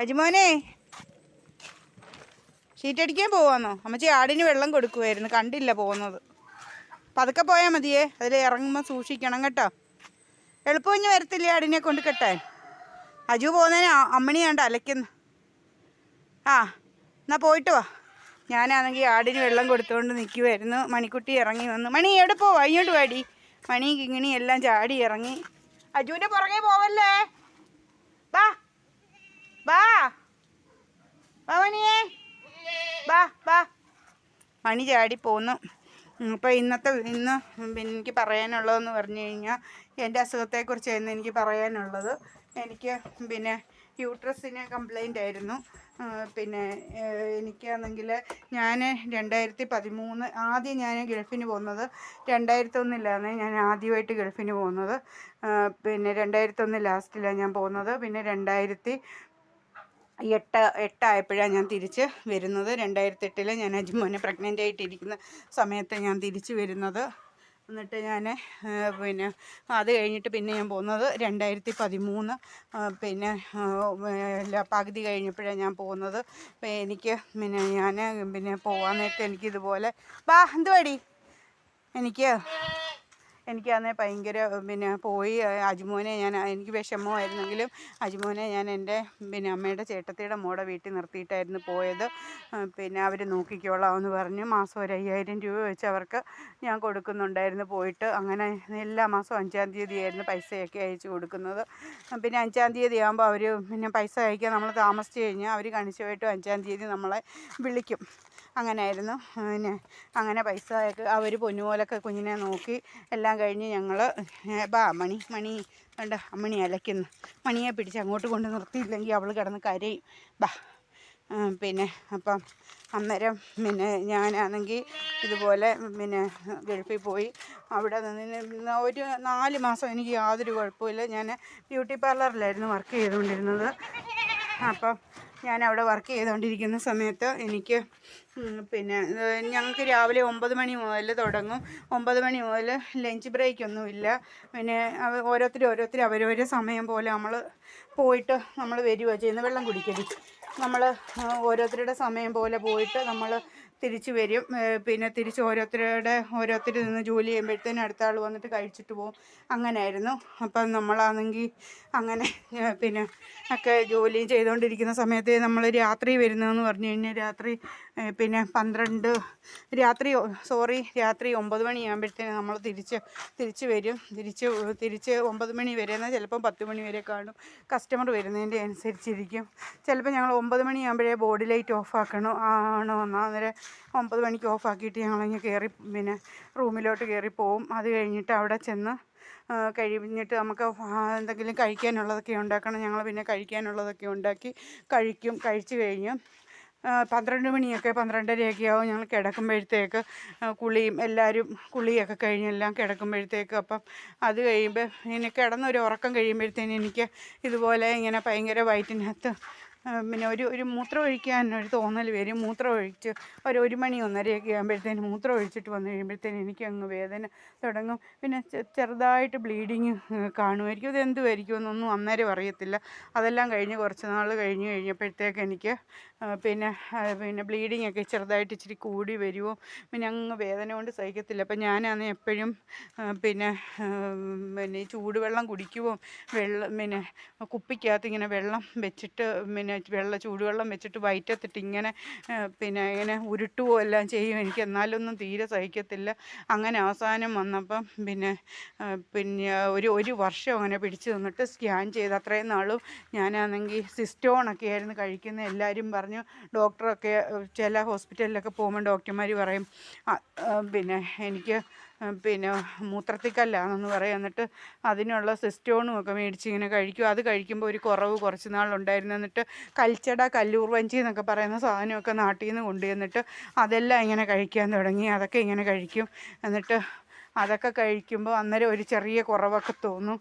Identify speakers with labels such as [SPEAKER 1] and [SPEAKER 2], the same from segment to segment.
[SPEAKER 1] അജിമോനെ ഷീറ്റടിക്കാൻ പോവാന്നോ? അമ്മച്ചി ആടിന് വെള്ളം കൊടുക്കുമായിരുന്നു കണ്ടില്ല പോകുന്നത്. പതുക്കെ പോയാൽ മതിയേ അതിൽ ഇറങ്ങുമ്പോൾ സൂക്ഷിക്കണം കേട്ടോ. എളുപ്പമഞ്ഞ് വരത്തില്ലേ ആടിനെ കൊണ്ട് കെട്ടാൻ? അജു പോകുന്നതിന് അമ്മണി കണ്ട് അലയ്ക്കുന്നു. ആ എന്നാ പോയിട്ട് വാ. ഞാനാണെങ്കിൽ ആടിന് വെള്ളം കൊടുത്തുകൊണ്ട് നിൽക്കുമായിരുന്നു മണിക്കുട്ടി ഇറങ്ങി വന്നു. മണി എവിടെ പോവാ? ഇങ്ങോട്ട് വാടി. മണി കിങ്ങിണി എല്ലാം ചാടി ഇറങ്ങി. അജുവിന്റെ പുറകെ പോവല്ലേ? ബാ ബാ മണിയേ. ബാ ബാ മണി ചാടി പോന്നു. അപ്പോൾ ഇന്നത്തെ ഇന്ന് എനിക്ക് പറയാനുള്ളതെന്ന് പറഞ്ഞു കഴിഞ്ഞാൽ എന്റെ അസുഖത്തെക്കുറിച്ചായിരുന്നു എനിക്ക് പറയാനുള്ളത്. എനിക്ക് പിന്നെ യൂട്രസിന് കംപ്ലൈന്റ് ആയിരുന്നു. പിന്നെ എനിക്കാണെങ്കിൽ ഞാൻ രണ്ടായിരത്തി പതിമൂന്ന് ആദ്യം ഞാൻ ഗൾഫിന് പോകുന്നത് രണ്ടായിരത്തൊന്നിലാണ് ഞാൻ ആദ്യമായിട്ട് ഗൾഫിന് പോകുന്നത്. പിന്നെ രണ്ടായിരത്തൊന്ന് ലാസ്റ്റിലാണ് ഞാൻ പോകുന്നത്. പിന്നെ രണ്ടായിരത്തി എട്ട് എട്ടായപ്പോഴാണ് ഞാൻ തിരിച്ച് വരുന്നത്. രണ്ടായിരത്തി എട്ടിൽ ഞാൻ അജ്മോനെ പ്രഗ്നന്റ് ആയിട്ടിരിക്കുന്ന സമയത്ത് ഞാൻ തിരിച്ച് വരുന്നത്. എന്നിട്ട് ഞാൻ പിന്നെ അത് കഴിഞ്ഞിട്ട് പിന്നെ ഞാൻ പോകുന്നത് രണ്ടായിരത്തി പതിമൂന്ന് പിന്നെ പകുതി കഴിഞ്ഞപ്പോഴാണ് ഞാൻ പോകുന്നത്. എനിക്ക് പിന്നെ ഞാൻ പിന്നെ പോകാൻ നേരത്തെ എനിക്കിതുപോലെ വാ എന്തുവാടി? എനിക്ക് എനിക്കന്നേ ഭയങ്കര പിന്നെ പോയി അജ്മോനെ ഞാൻ എനിക്ക് വിഷമമായിരുന്നെങ്കിലും അജ്മോനെ ഞാൻ എന്റെ പിന്നെ അമ്മയുടെ ചേട്ടത്തിയുടെ മോടെ വീട്ടിൽ നിർത്തിയിട്ടായിരുന്നു പോയത്. പിന്നെ അവർ നോക്കിക്കോളാമെന്ന് പറഞ്ഞു. മാസം ഒരു അയ്യായിരം രൂപ വെച്ച് അവർക്ക് ഞാൻ കൊടുക്കുന്നുണ്ടായിരുന്നു പോയിട്ട്. അങ്ങനെ എല്ലാ മാസവും അഞ്ചാം തീയതി ആയിരുന്നു പൈസയൊക്കെ അയച്ചു കൊടുക്കുന്നത്. പിന്നെ അഞ്ചാം തീയതി ആകുമ്പോൾ അവർ പിന്നെ പൈസ അയക്കാൻ നമ്മൾ താമസിച്ച് കഴിഞ്ഞാൽ അവർ കണിശമായിട്ടും അഞ്ചാം തീയതി നമ്മളെ വിളിക്കും. അങ്ങനെയായിരുന്നു പിന്നെ അങ്ങനെ പൈസ അവർ പൊന്നുപോലൊക്കെ കുഞ്ഞിനെ നോക്കി എല്ലാം കഴിഞ്ഞ് ഞങ്ങൾ ബാ മണി മണി കണ്ട അമ്മണി അലയ്ക്കുന്നു. മണിയെ പിടിച്ച് അങ്ങോട്ട് കൊണ്ട് നിർത്തിയില്ലെങ്കിൽ അവൾ കിടന്ന് കരയും. ബാ പിന്നെ അപ്പം അന്നേരം പിന്നെ ഞാനാണെങ്കിൽ ഇതുപോലെ പിന്നെ ഗൾഫിൽ പോയി അവിടെ നിന്ന് ഒരു നാല് മാസം എനിക്ക് യാതൊരു കുഴപ്പമില്ല ഞാൻ ബ്യൂട്ടി പാർലറിലായിരുന്നു വർക്ക് ചെയ്തുകൊണ്ടിരുന്നത്. അപ്പം ഞാൻ അവിടെ വർക്ക് ചെയ്തുകൊണ്ടിരിക്കുന്ന സമയത്ത് എനിക്ക് പിന്നെ ഞങ്ങൾക്ക് രാവിലെ ഒമ്പത് മണി മുതൽ തുടങ്ങും. ഒമ്പത് മണി മുതൽ ലഞ്ച് ബ്രേക്ക് ഒന്നുമില്ല. പിന്നെ ഓരോരുത്തർ ഓരോരുത്തർ അവരവരെ സമയം പോലെ നമ്മൾ പോയിട്ട് നമ്മൾ വരിക ചെയ്യുന്നത് വെള്ളം കുടിക്കരുത് നമ്മൾ ഓരോരുത്തരുടെ സമയം പോലെ പോയിട്ട് നമ്മൾ തിരിച്ച് വരും. പിന്നെ തിരിച്ച് ഓരോരുത്തരുടെ ഓരോരുത്തർ നിന്ന് ജോലി ചെയ്യുമ്പോഴത്തേനും അടുത്ത ആൾ വന്നിട്ട് കഴിച്ചിട്ട് പോകും അങ്ങനെയായിരുന്നു അപ്പം നമ്മളാണെങ്കിൽ അങ്ങനെ പിന്നെ ഒക്കെ ജോലി ചെയ്തുകൊണ്ടിരിക്കുന്ന സമയത്ത് നമ്മൾ രാത്രി വരുന്നതെന്ന് പറഞ്ഞു കഴിഞ്ഞാൽ രാത്രി പിന്നെ പന്ത്രണ്ട് രാത്രി സോറി രാത്രി ഒമ്പത് മണിയാകുമ്പോഴത്തേന് നമ്മൾ തിരിച്ച് തിരിച്ച് വരും. തിരിച്ച് തിരിച്ച് ഒമ്പത് മണി വരെ എന്നാൽ ചിലപ്പം പത്ത് മണി വരെ കാണും. കസ്റ്റമർ വരുന്നതിന്റെ അനുസരിച്ചിരിക്കും. ചിലപ്പോൾ ഞങ്ങൾ ഒമ്പത് മണിയാകുമ്പോഴേ ബോഡി ലൈറ്റ് ഓഫ് ആക്കണം ആണോ എന്നാൽ അന്നേരം ഒമ്പത് മണിക്ക് ഓഫ് ആക്കിയിട്ട് ഞങ്ങളങ്ങ് കയറി പിന്നെ റൂമിലോട്ട് കയറി പോവും. അത് കഴിഞ്ഞിട്ട് അവിടെ ചെന്ന് കഴിഞ്ഞിട്ട് നമുക്ക് എന്തെങ്കിലും കഴിക്കാനുള്ളതൊക്കെ ഉണ്ടാക്കണം. ഞങ്ങൾ പിന്നെ കഴിക്കാനുള്ളതൊക്കെ ഉണ്ടാക്കി കഴിക്കും. കഴിച്ചു കഴിഞ്ഞ് പന്ത്രണ്ട് മണിയൊക്കെ പന്ത്രണ്ടരയൊക്കെ ആവും ഞങ്ങൾ കിടക്കുമ്പോഴത്തേക്ക്. കുളിയും എല്ലാവരും കുളിയൊക്കെ കഴിഞ്ഞെല്ലാം കിടക്കുമ്പോഴത്തേക്ക്. അപ്പം അത് കഴിയുമ്പോൾ ഇനി കിടന്നൊരു ഉറക്കം കഴിയുമ്പോഴത്തേന് എനിക്ക് ഇതുപോലെ ഇങ്ങനെ ഭയങ്കര വയറ്റിനകത്ത് പിന്നെ ഒരു ഒരു മൂത്രം ഒഴിക്കാൻ ഒരു തോന്നൽ വരും. മൂത്രം ഒഴിച്ച് ഒരു ഒരു മണി ഒന്നരയൊക്കെ ആകുമ്പോഴത്തേന് മൂത്രം ഒഴിച്ചിട്ട് വന്നു കഴിയുമ്പോഴത്തേന് എനിക്ക് അങ്ങ് വേദന തുടങ്ങും. പിന്നെ ചെറുതായിട്ട് ബ്ലീഡിങ് കാണുമായിരിക്കും. ഇത് എന്തുമായിരിക്കും എന്നൊന്നും അന്നേരം അറിയത്തില്ല. അതെല്ലാം കഴിഞ്ഞ് കുറച്ച് നാൾ കഴിഞ്ഞ് കഴിഞ്ഞപ്പോഴത്തേക്ക് എനിക്ക് പിന്നെ പിന്നെ ബ്ലീഡിങ് ഒക്കെ ചെറുതായിട്ട് ഇച്ചിരി കൂടി വരുമോ? പിന്നെ അങ്ങ് വേദന കൊണ്ട് സഹിക്കത്തില്ല. അപ്പം ഞാനന്ന് എപ്പോഴും പിന്നെ പിന്നെ ചൂടുവെള്ളം കുടിക്കുവോ? വെള്ളം പിന്നെ കുപ്പിക്കകത്ത് ഇങ്ങനെ വെള്ളം വെച്ചിട്ട് പിന്നെ വെള്ളം ചൂടുവെള്ളം വെച്ചിട്ട് വയറ്റത്തിട്ട് ഇങ്ങനെ പിന്നെ ഇങ്ങനെ ഉരുട്ടുകയോ എല്ലാം ചെയ്യും. എനിക്ക് എന്നാലൊന്നും തീരെ സഹിക്കത്തില്ല. അങ്ങനെ അവസാനം വന്നപ്പം പിന്നെ പിന്നെ ഒരു ഒരു വർഷം അങ്ങനെ പിടിച്ചു നിന്നിട്ട് സ്കാൻ ചെയ്ത് അത്രയും നാളും ഞാനാണെങ്കിൽ സിസ്റ്റോണൊക്കെ ആയിരുന്നു കഴിക്കുന്നത് എല്ലാവരും പറഞ്ഞു ഡോക്ടറൊക്കെ ചില ഹോസ്പിറ്റലിലൊക്കെ പോകുമ്പോൾ ഡോക്ടർമാർ പറയും "ആ, ആ, പിന്നെ എനിക്ക് പിന്നെ മൂത്രത്തിക്കല്ലാണെന്ന് പറയും. എന്നിട്ട് അതിനുള്ള സിസ്റ്റോണും ഒക്കെ മേടിച്ച് ഇങ്ങനെ കഴിക്കും. അത് കഴിക്കുമ്പോൾ ഒരു കുറവ് കുറച്ച് നാളുണ്ടായിരുന്നു. എന്നിട്ട് കൽച്ചട കല്ലൂർ വഞ്ചി എന്നൊക്കെ പറയുന്ന സാധനമൊക്കെ നാട്ടിൽ നിന്ന് കൊണ്ടുവന്നിട്ട് അതെല്ലാം ഇങ്ങനെ കഴിക്കാൻ തുടങ്ങി. അതൊക്കെ ഇങ്ങനെ കഴിക്കും. എന്നിട്ട് അതൊക്കെ കഴിക്കുമ്പോൾ അന്നേരം ഒരു ചെറിയ കുറവൊക്കെ തോന്നും.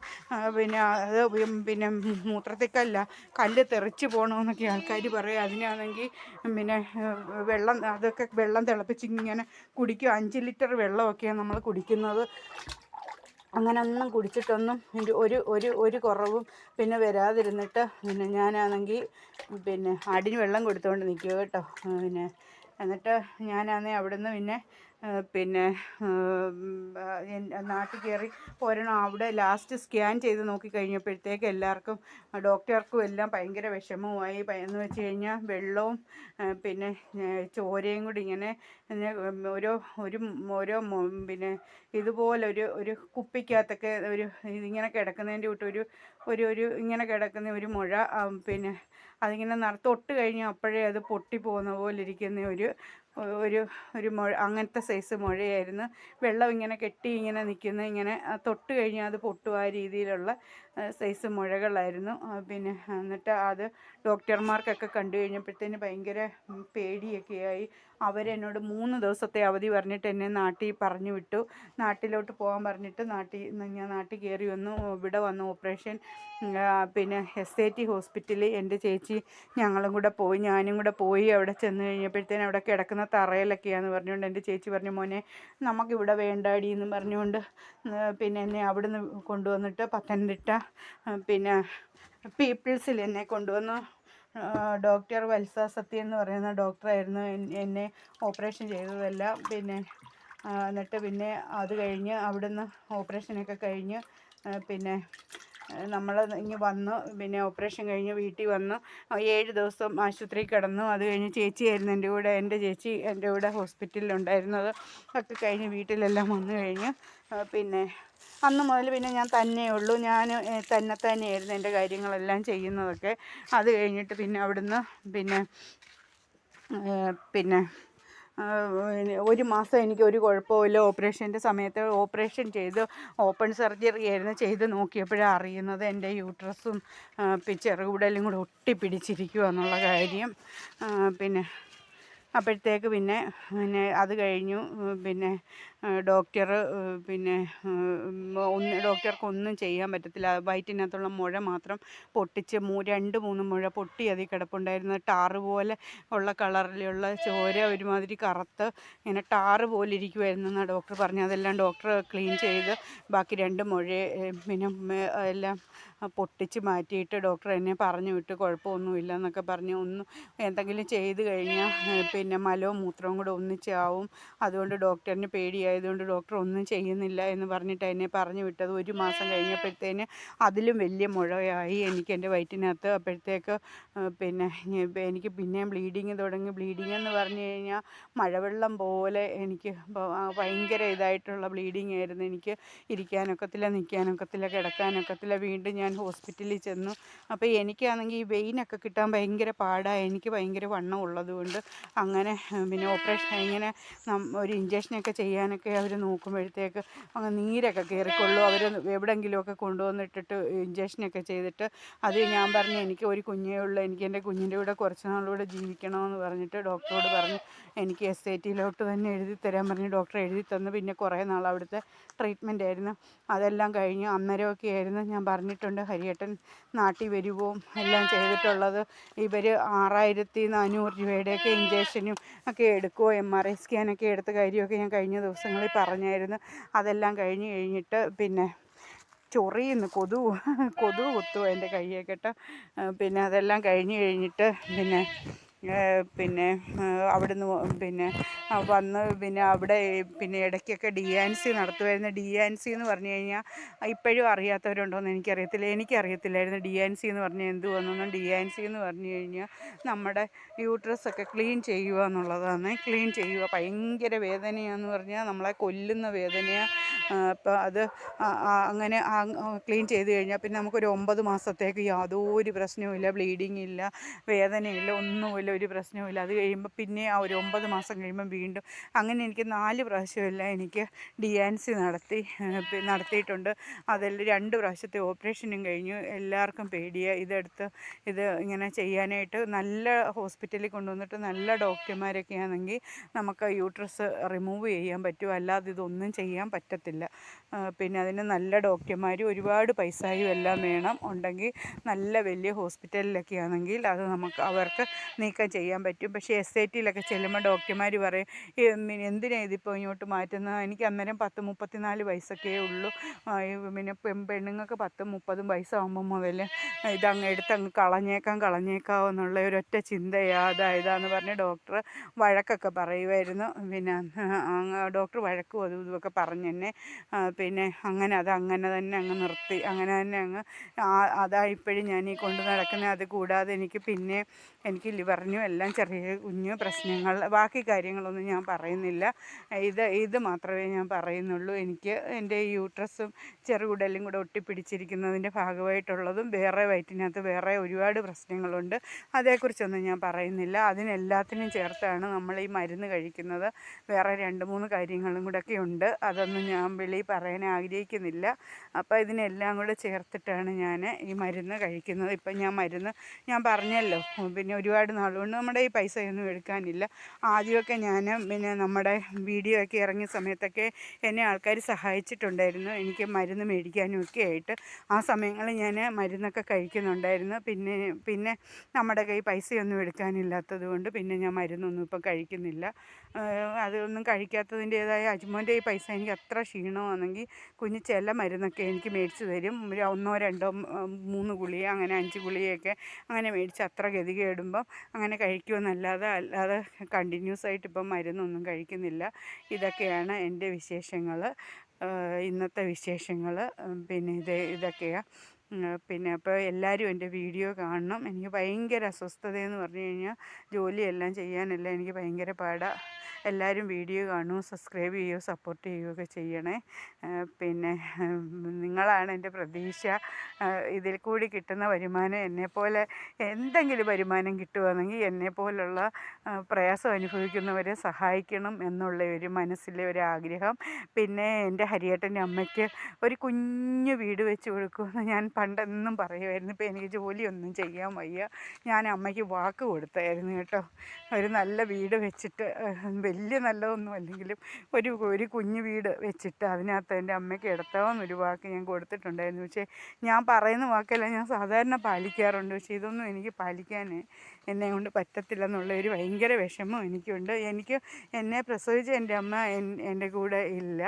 [SPEAKER 1] പിന്നെ അത് പിന്നെ മൂത്രത്തിക്കല്ല കല്ല് തെറിച്ച് പോകണമെന്നൊക്കെ ആൾക്കാർ പറയും. അതിനാണെങ്കിൽ പിന്നെ വെള്ളം അതൊക്കെ വെള്ളം തിളപ്പിച്ച് ഇങ്ങനെ കുടിക്കും. അഞ്ച് ലിറ്റർ വെള്ളമൊക്കെയാണ് നമ്മൾ കുടിക്കുന്നത്. അങ്ങനെ ഒന്നും കുടിച്ചിട്ടൊന്നും ഒരു ഒരു ഒരു കുറവും പിന്നെ വരാതിരുന്നിട്ട് പിന്നെ ഞാനാണെങ്കിൽ പിന്നെ ആടിന് വെള്ളം കൊടുത്തുകൊണ്ട് നിൽക്കുക കേട്ടോ. പിന്നെ എന്നിട്ട് ഞാനാണെങ്കിൽ അവിടുന്ന് പിന്നെ പിന്നെ നാട്ടിൽ കയറി പോരണം. അവിടെ ലാസ്റ്റ് സ്കാൻ ചെയ്ത് നോക്കി കഴിഞ്ഞപ്പോഴത്തേക്ക് എല്ലാവർക്കും ഡോക്ടർക്കും എല്ലാം ഭയങ്കര വിഷമവുമായി. ഭയ- എന്ന് വെച്ച് കഴിഞ്ഞാൽ വെള്ളവും പിന്നെ ചോരയും കൂടി ഇങ്ങനെ ഓരോ ഒരു ഓരോ പിന്നെ ഇതുപോലെ ഒരു ഒരു കുപ്പിക്കകത്തൊക്കെ ഒരു ഇതിങ്ങനെ കിടക്കുന്നതിന്റെ കൂട്ട് ഒരു ഒരു ഒരു ഇങ്ങനെ കിടക്കുന്ന ഒരു മുഴ പിന്നെ അതിങ്ങനെ തൊട്ട് കഴിഞ്ഞാൽ അപ്പോഴേ അത് പൊട്ടി പോകുന്ന പോലെ ഇരിക്കുന്ന ഒരു ഒരു ഒരു മുഴ അങ്ങനത്തെ സൈസ് മുഴയായിരുന്നു. വെള്ളം ഇങ്ങനെ കെട്ടി ഇങ്ങനെ നിൽക്കുന്ന. ഇങ്ങനെ തൊട്ട് കഴിഞ്ഞാൽ അത് പൊട്ടും ആ രീതിയിലുള്ള സൈസ് മുഴകളായിരുന്നു. പിന്നെ എന്നിട്ട് അത് ഡോക്ടർമാർക്കൊക്കെ കണ്ടു കഴിഞ്ഞപ്പോഴത്തേന് ഭയങ്കര പേടിയൊക്കെയായി. അവരെന്നോട് മൂന്ന് ദിവസത്തെ അവധി പറഞ്ഞിട്ട് എന്നെ നാട്ടിൽ പറഞ്ഞു വിട്ടു. നാട്ടിലോട്ട് പോകാൻ പറഞ്ഞിട്ട് നാട്ടിൽ ഞാൻ നാട്ടിൽ കയറി വന്നു. ഇവിടെ വന്നു ഓപ്പറേഷൻ പിന്നെ എസ് ടി ഹോസ്പിറ്റലിൽ എന്റെ ചേച്ചി ഞങ്ങളും കൂടെ പോയി ഞാനും കൂടെ പോയി അവിടെ ചെന്ന് കഴിഞ്ഞപ്പോഴത്തേനും അവിടെ കിടക്കുന്ന തറയിലൊക്കെയാണെന്ന് പറഞ്ഞുകൊണ്ട് എന്റെ ചേച്ചി പറഞ്ഞു മോനെ നമുക്കിവിടെ വേണ്ടാടി എന്ന് പറഞ്ഞുകൊണ്ട് പിന്നെ എന്നെ അവിടുന്ന് കൊണ്ടുവന്നിട്ട് പത്തനംതിട്ട പിന്നെ പീപ്പിൾസിൽ എന്നെ കൊണ്ടുവന്നു. ഡോക്ടർ വത്സ സത്യ എന്ന് പറയുന്ന ഡോക്ടറായിരുന്നു എന്നെ ഓപ്പറേഷൻ ചെയ്തതെല്ലാം. പിന്നെ എന്നിട്ട് പിന്നെ അത് കഴിഞ്ഞ് അവിടുന്ന് ഓപ്പറേഷനൊക്കെ കഴിഞ്ഞ് പിന്നെ നമ്മൾ ഇങ്ങ് വന്നു. പിന്നെ ഓപ്പറേഷൻ കഴിഞ്ഞ് വീട്ടിൽ വന്നു. ഏഴ് ദിവസം ആശുപത്രി കിടന്നു. അത് കഴിഞ്ഞ് ചേച്ചിയായിരുന്നു എന്റെ കൂടെ എന്റെ ചേച്ചി എന്റെ കൂടെ ഹോസ്പിറ്റലിലുണ്ടായിരുന്നത് ഒക്കെ കഴിഞ്ഞ് വീട്ടിലെല്ലാം വന്നു കഴിഞ്ഞ് പിന്നെ അന്ന് മുതൽ പിന്നെ ഞാൻ തന്നെയേ ഉള്ളൂ. ഞാൻ തന്നെ തന്നെയായിരുന്നു എന്റെ കാര്യങ്ങളെല്ലാം ചെയ്യുന്നതൊക്കെ. അത് കഴിഞ്ഞിട്ട് പിന്നെ അവിടുന്ന് പിന്നെ പിന്നെ ഒരു മാസം എനിക്ക് ഒരു കുഴപ്പമില്ല ഓപ്പറേഷന്റെ സമയത്ത് ഓപ്പറേഷൻ ചെയ്ത് ഓപ്പൺ സർജറി ആയിരുന്നു ചെയ്ത് നോക്കിയപ്പോഴാണ് അറിയുന്നത് എന്റെ യൂട്രസും ചെറുകൂടലും കൂടെ ഒട്ടിപ്പിടിച്ചിരിക്കുക എന്നുള്ള കാര്യം. പിന്നെ അപ്പോഴത്തേക്ക് പിന്നെ പിന്നെ അത് കഴിഞ്ഞു. പിന്നെ ഡോക്ടർ പിന്നെ ഒന്ന് ഡോക്ടർക്ക് ഒന്നും ചെയ്യാൻ പറ്റത്തില്ല. വയറ്റിനകത്തുള്ള മുഴ മാത്രം പൊട്ടിച്ച് മൂ രണ്ട് മൂന്ന് മുഴ പൊട്ടി അതിൽ കിടപ്പുണ്ടായിരുന്നു ടാറ് പോലെ ഉള്ള കളറിലുള്ള ചോര ഒരുമാതിരി കറുത്ത് ഇങ്ങനെ ടാറ് പോലെ ഇരിക്കുമായിരുന്നു എന്നാണ് ഡോക്ടർ പറഞ്ഞത്. അതെല്ലാം ഡോക്ടർ ക്ലീൻ ചെയ്ത് ബാക്കി രണ്ട് മുഴ പിന്നെ എല്ലാം പൊട്ടിച്ച് മാറ്റിയിട്ട് ഡോക്ടർ എന്നെ പറഞ്ഞു വിട്ട് കുഴപ്പമൊന്നുമില്ല എന്നൊക്കെ പറഞ്ഞ് ഒന്ന് എന്തെങ്കിലും ചെയ്ത് കഴിഞ്ഞാൽ പിന്നെ മലവും മൂത്രവും കൂടെ ഒന്നിച്ചാവും അതുകൊണ്ട് ഡോക്ടറിന് പേടിയായതുകൊണ്ട് ഡോക്ടർ ഒന്നും ചെയ്യുന്നില്ല എന്ന് പറഞ്ഞിട്ട് എന്നെ പറഞ്ഞു വിട്ടത്. ഒരു മാസം കഴിഞ്ഞപ്പോഴത്തേന് അതിലും വലിയ മുഴയായി. എനിക്ക് എന്റെ വയറ്റിനകത്ത് അപ്പോഴത്തേക്ക് പിന്നെ എനിക്ക് പിന്നെയും ബ്ലീഡിങ് തുടങ്ങി. ബ്ലീഡിങ് എന്ന് പറഞ്ഞു കഴിഞ്ഞാൽ മഴവെള്ളം പോലെ എനിക്ക് ഭയങ്കര ഇതായിട്ടുള്ള ബ്ലീഡിങ് ആയിരുന്നു. എനിക്ക് ഇരിക്കാനൊക്കത്തില്ല നിൽക്കാനൊക്കത്തില്ല കിടക്കാനൊക്കത്തില്ല. വീണ്ടും ഹോസ്പിറ്റലിൽ ചെന്നു. അപ്പോൾ എനിക്കാണെങ്കിൽ ഈ വെയിനൊക്കെ കിട്ടാൻ ഭയങ്കര പാടാണ് എനിക്ക് ഭയങ്കര വണ്ണം ഉള്ളതുകൊണ്ട് അങ്ങനെ പിന്നെ ഓപ്പറേഷൻ ഇങ്ങനെ ഒരു ഇഞ്ചക്ഷനൊക്കെ ചെയ്യാനൊക്കെ അവർ നോക്കുമ്പോഴത്തേക്ക് അങ്ങ് നീരൊക്കെ കയറിക്കൊള്ളൂ. അവർ എവിടെയെങ്കിലുമൊക്കെ കൊണ്ടുവന്നിട്ടിട്ട് ഇഞ്ചക്ഷനൊക്കെ ചെയ്തിട്ട് അത് ഞാൻ പറഞ്ഞു എനിക്ക് ഒരു കുഞ്ഞേ ഉള്ളൂ. എനിക്ക് എന്റെ കുഞ്ഞിന്റെ കൂടെ കുറച്ച് നാളുകൂടെ ജീവിക്കണമെന്ന് പറഞ്ഞിട്ട് ഡോക്ടറോട് പറഞ്ഞു. എനിക്ക് എസ് ഐ ടിയിലോട്ട് തന്നെ എഴുതി തരാൻ പറഞ്ഞു. ഡോക്ടർ എഴുതി തന്നു. പിന്നെ കുറേ നാൾ അവിടുത്തെ ട്രീറ്റ്മെന്റ് ആയിരുന്നു. അതെല്ലാം കഴിഞ്ഞു അന്നേരമൊക്കെ ആയിരുന്നു ഞാൻ പറഞ്ഞിട്ടുണ്ട് ഹരിയേട്ടൻ നാട്ടിൽ വരുവോം? എല്ലാം ചെയ്തിട്ടുള്ളത് ഇവർ ആറായിരത്തി നാനൂറ് രൂപയുടെയൊക്കെ ഇഞ്ചക്ഷനും ഒക്കെ എടുക്കുമോ എം ആർ ഐ സ്കാനൊക്കെ എടുത്ത കാര്യമൊക്കെ ഞാൻ കഴിഞ്ഞ ദിവസങ്ങളിൽ പറഞ്ഞായിരുന്നു. അതെല്ലാം കഴിഞ്ഞ് കഴിഞ്ഞിട്ട് പിന്നെ ചൊറിയുന്നു. കൊതു കൊതു കുത്തുക എന്റെ കയ്യൊക്കെ കേട്ടോ. പിന്നെ അതെല്ലാം കഴിഞ്ഞ് കഴിഞ്ഞിട്ട് പിന്നെ പിന്നെ അവിടുന്ന് പിന്നെ വന്ന് പിന്നെ അവിടെ പിന്നെ ഇടയ്ക്കൊക്കെ ഡി ആൻ സി നടത്തുമായിരുന്നു ഡി ആൻ സി എന്ന് പറഞ്ഞു കഴിഞ്ഞാൽ ഇപ്പോഴും അറിയാത്തവരുണ്ടോയെന്ന് എനിക്കറിയത്തില്ല. എനിക്കറിയത്തില്ലായിരുന്നു ഡി ആൻ സി എന്ന് പറഞ്ഞാൽ എന്തുവാണെന്നൊന്നും ഡി ആൻ സി എന്ന് പറഞ്ഞു കഴിഞ്ഞാൽ നമ്മുടെ യൂട്രസൊക്കെ ക്ലീൻ ചെയ്യുക എന്നുള്ളതാണ് ക്ലീൻ ചെയ്യുക ഭയങ്കര വേദനയാന്ന് പറഞ്ഞാൽ നമ്മളെ കൊല്ലുന്ന വേദനയാണ് അപ്പോൾ അത് അങ്ങനെ ക്ലീൻ ചെയ്ത് കഴിഞ്ഞാൽ പിന്നെ നമുക്കൊരു ഒമ്പത് മാസത്തേക്ക് യാതൊരു പ്രശ്നവുമില്ല ബ്ലീഡിങ് ഇല്ല വേദനയില്ല ഒന്നുമില്ല. ഒരു പ്രശ്നവുമില്ല അത് കഴിയുമ്പോൾ പിന്നെ ആ ഒരു ഒമ്പത് മാസം കഴിയുമ്പോൾ വീണ്ടും അങ്ങനെ എനിക്ക് നാല് പ്രാവശ്യമെല്ലാം എനിക്ക് ഡി ആൻ സി നടത്തി നടത്തിയിട്ടുണ്ട്. അതിൽ രണ്ട് പ്രാവശ്യത്തെ ഓപ്പറേഷനും കഴിഞ്ഞു. എല്ലാവർക്കും പേടിയ. ഇതെടുത്ത് ഇത് ഇങ്ങനെ ചെയ്യാനായിട്ട് നല്ല ഹോസ്പിറ്റലിൽ കൊണ്ടുവന്നിട്ട് നല്ല ഡോക്ടർമാരൊക്കെ ആണെങ്കിൽ നമുക്ക് യൂട്രസ് റിമൂവ് ചെയ്യാൻ പറ്റും. അല്ലാതെ ഇതൊന്നും ചെയ്യാൻ പറ്റത്തില്ല. പിന്നെ അതിന് നല്ല ഡോക്ടർമാരും ഒരുപാട് പൈസയും എല്ലാം വേണം. ഉണ്ടെങ്കിൽ നല്ല വലിയ ഹോസ്പിറ്റലിലൊക്കെ ആണെങ്കിൽ അത് നമുക്ക് അവർക്ക് നീക്കം നീക്കം ചെയ്യാൻ പറ്റും. പക്ഷേ എസ് ഐ ടിയിലൊക്കെ ചെല്ലുമ്പോൾ ഡോക്ടർമാർ പറയും "ഈ എന്തിനാ ഇതിപ്പോൾ ഇങ്ങോട്ട് മാറ്റുന്നത് എനിക്ക് അന്നേരം പത്ത് മുപ്പത്തിനാല് വയസ്സൊക്കെ ഉള്ളൂ. പിന്നെ പെണ്ണുങ്ങൾക്ക് പത്തും മുപ്പതും വയസ്സാകുമ്പോൾ മുതൽ ഇതങ്ങ് എടുത്തങ്ങ് കളഞ്ഞേക്കാം കളഞ്ഞേക്കാം എന്നുള്ള ഒരൊറ്റ ചിന്തയാ. അതാ ഇതാന്ന് പറഞ്ഞ് ഡോക്ടർ വഴക്കൊക്കെ പറയുമായിരുന്നു പിന്നെ ഡോക്ടർ വഴക്കും അതും ഇതുമൊക്കെ പറഞ്ഞു തന്നെ പിന്നെ അങ്ങനെ അത് അങ്ങനെ തന്നെ അങ്ങ് നിർത്തി. അങ്ങനെ തന്നെ അങ്ങ് അതാ ഇപ്പോഴും ഞാൻ ഈ കൊണ്ട് നടക്കുന്നത് അത് കൂടാതെ എനിക്ക് പിന്നെ എനിക്ക് ലിവറിനും എല്ലാം ചെറിയ കുഞ്ഞു പ്രശ്നങ്ങൾ ബാക്കി കാര്യങ്ങളൊന്നും ഞാൻ പറയുന്നില്ല. ഇത് ഇത് മാത്രമേ ഞാൻ പറയുന്നുള്ളൂ. എനിക്ക് എന്റെ യൂട്രസും ചെറുകുടലും കൂടെ ഒട്ടിപ്പിടിച്ചിരിക്കുന്നതിന്റെ ഭാഗമായിട്ടുള്ളതും വേറെ വയറ്റിനകത്ത് വേറെ ഒരുപാട് പ്രശ്നങ്ങളുണ്ട്. അതേക്കുറിച്ചൊന്നും ഞാൻ പറയുന്നില്ല. അതിനെല്ലാത്തിനും ചേർത്താണ് നമ്മൾ ഈ മരുന്ന് കഴിക്കുന്നത്. വേറെ രണ്ട് മൂന്ന് കാര്യങ്ങളും കൂടെയൊക്കെ ഉണ്ട്. അതൊന്നും ഞാൻ വിളി പറയാൻ ആഗ്രഹിക്കുന്നില്ല. അപ്പോൾ ഇതിനെല്ലാം കൂടെ ചേർത്തിട്ടാണ് ഞാൻ ഈ മരുന്ന് കഴിക്കുന്നത്. ഇപ്പം ഞാൻ മരുന്ന് ഞാൻ പറഞ്ഞല്ലോ പിന്നെ ഒരുപാട് നാളുകൊണ്ട് നമ്മുടെ ഈ പൈസയൊന്നും എടുക്കാനില്ല. ആദ്യമൊക്കെ ഞാൻ പിന്നെ നമ്മുടെ വീഡിയോ ഒക്കെ ഇറങ്ങിയ സമയത്തൊക്കെ എന്നെ ആൾക്കാർ സഹായിച്ചിട്ടുണ്ടായിരുന്നു. എനിക്ക് മരുന്ന് മേടിക്കാനും ഒക്കെ ആയിട്ട്. ആ സമയങ്ങളിൽ ഞാൻ മരുന്നൊക്കെ കഴിക്കുന്നുണ്ടായിരുന്നു. പിന്നെ പിന്നെ നമ്മുടെ കയ്യിൽ പൈസയൊന്നും എടുക്കാനില്ലാത്തത് കൊണ്ട് പിന്നെ ഞാൻ മരുന്നൊന്നും ഇപ്പം കഴിക്കുന്നില്ല. അതൊന്നും കഴിക്കാത്തതിന്റേതായ അജ്മോന്റെ ഈ പൈസ എനിക്ക് അത്ര ക്ഷീണമാണെങ്കിൽ കുഞ്ഞ് ചില മരുന്നൊക്കെ എനിക്ക് മേടിച്ച് തരും. ഒന്നോ രണ്ടോ മൂന്ന് ഗുളിക അങ്ങനെ അഞ്ച് ഗുളികയൊക്കെ അങ്ങനെ മേടിച്ച് അത്ര ഗതികേടുമ്പം അങ്ങനെ കഴിക്കുമെന്നല്ലാതെ അല്ലാതെ കണ്ടിന്യൂസ് ആയിട്ട് ഇപ്പം മരുന്നൊന്നും കഴിക്കുന്നില്ല. ഇതൊക്കെയാണ് എന്റെ വിശേഷങ്ങൾ ഇന്നത്തെ വിശേഷങ്ങൾ പിന്നെ ഇത് ഇതൊക്കെയാണ് പിന്നെ അപ്പോൾ എല്ലാവരും എന്റെ വീഡിയോ കാണണം. എനിക്ക് ഭയങ്കര അസ്വസ്ഥതയെന്ന് പറഞ്ഞു കഴിഞ്ഞാൽ ജോലിയെല്ലാം ചെയ്യാനെല്ലാം എനിക്ക് ഭയങ്കര പാടാണ് എല്ലാവരും വീഡിയോ കാണൂ സബ്സ്ക്രൈബ് ചെയ്യുകയോ സപ്പോർട്ട് ചെയ്യുകയൊക്കെ ചെയ്യണേ. പിന്നെ നിങ്ങളാണ് എന്റെ പ്രതീക്ഷ. ഇതിൽ കൂടി കിട്ടുന്ന വരുമാനം എന്നെപ്പോലെ എന്തെങ്കിലും വരുമാനം കിട്ടുകയാണെങ്കിൽ എന്നെപ്പോലുള്ള പ്രയാസം അനുഭവിക്കുന്നവരെ സഹായിക്കണം എന്നുള്ള ഒരു മനസ്സിലെ ഒരു ആഗ്രഹം. പിന്നെ എന്റെ ഹരിയേട്ടന്റെ അമ്മയ്ക്ക് ഒരു കുഞ്ഞു വീട് വെച്ച് കൊടുക്കുമെന്ന് ഞാൻ പണ്ടെന്നും പറയുമായിരുന്നു. ഇപ്പോൾ എനിക്ക് ജോലിയൊന്നും ചെയ്യാൻ വയ്യ. ഞാൻ അമ്മയ്ക്ക് വാക്ക് കൊടുത്തായിരുന്നു കേട്ടോ. ഒരു നല്ല വീട് വെച്ചിട്ട് വലിയ നല്ലതൊന്നും അല്ലെങ്കിലും ഒരു ഒരു കുഞ്ഞു വീട് വെച്ചിട്ട് അതിനകത്ത് എന്റെ അമ്മയ്ക്ക് ഒരു വാക്ക് ഞാൻ കൊടുത്തിട്ടുണ്ടായിരുന്നു. പക്ഷേ ഞാൻ പറയുന്ന വാക്കെല്ലാം ഞാൻ സാധാരണ പാലിക്കാറുണ്ട്. പക്ഷേ ഇതൊന്നും എനിക്ക് പാലിക്കാൻ എന്നെ കൊണ്ട് പറ്റത്തില്ല എന്നുള്ള ഒരു ഭയങ്കര വിഷമം എനിക്കുണ്ട്. എനിക്ക് എന്നെ പ്രസവിച്ച എന്റെ അമ്മ എന്റെ കൂടെ ഇല്ല.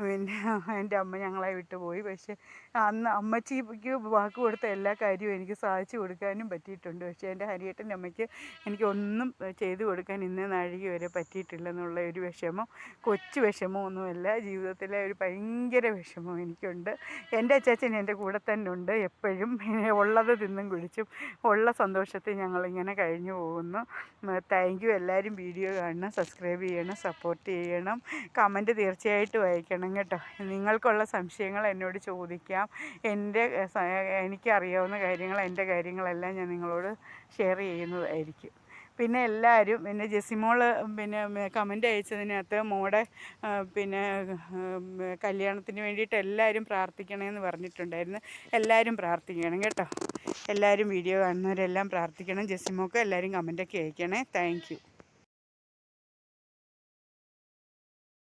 [SPEAKER 1] പിന്നെ എന്റെ അമ്മ ഞങ്ങളെ വിട്ടുപോയി. പക്ഷേ അന്ന് അമ്മച്ചിക്ക് വാക്ക് കൊടുത്ത എല്ലാ കാര്യവും എനിക്ക് സാധിച്ചു കൊടുക്കാനും പറ്റിയിട്ടുണ്ട്. പക്ഷേ എന്റെ ഹരിയേട്ടൻ അമ്മയ്ക്ക് എനിക്കൊന്നും ചെയ്തു കൊടുക്കാൻ ഇന്ന് നാഴിക വരെ പറ്റിയിട്ടില്ലെന്നുള്ള ഒരു വിഷമം കൊച്ചു വിഷമമൊന്നുമല്ല. ജീവിതത്തിലെ ഒരു ഭയങ്കര വിഷമം എനിക്കുണ്ട്. എന്റെ അച്ചാച്ചൻ എന്റെ കൂടെ തന്നെ ഉണ്ട്. എപ്പോഴും ഉള്ളത് തിന്നും കുടിച്ചും ഉള്ള സന്തോഷത്തിൽ ഞങ്ങളിങ്ങനെ കഴിഞ്ഞു പോകുന്നു. താങ്ക് യു എല്ലാവരും വീഡിയോ കാണണം സബ്സ്ക്രൈബ് ചെയ്യണം സപ്പോർട്ട് ചെയ്യണം. കമന്റ് തീർച്ചയായിട്ടും അയക്കണം കേട്ടോ. നിങ്ങൾക്കുള്ള സംശയങ്ങൾ എന്നോട് ചോദിക്കാം. എന്റെ ഏഹ്, സ- എനിക്കറിയാവുന്ന കാര്യങ്ങൾ എന്റെ കാര്യങ്ങളെല്ലാം ഞാൻ നിങ്ങളോട് ഷെയർ ചെയ്യുന്നതായിരിക്കും. പിന്നെ എല്ലാവരും പിന്നെ ജെസിമോൾ പിന്നെ കമന്റ് അയച്ചതിനകത്ത് മോടെ പിന്നെ കല്യാണത്തിന് വേണ്ടിയിട്ട് എല്ലാവരും പ്രാർത്ഥിക്കണമെന്ന് പറഞ്ഞിട്ടുണ്ടായിരുന്നു. എല്ലാവരും പ്രാർത്ഥിക്കണം കേട്ടോ. എല്ലാവരും വീഡിയോ കാണുന്നവരെല്ലാം പ്രാർത്ഥിക്കണം. ജെസിമോക്ക് എല്ലാവരും കമന്റൊക്കെ അയക്കണേ. താങ്ക്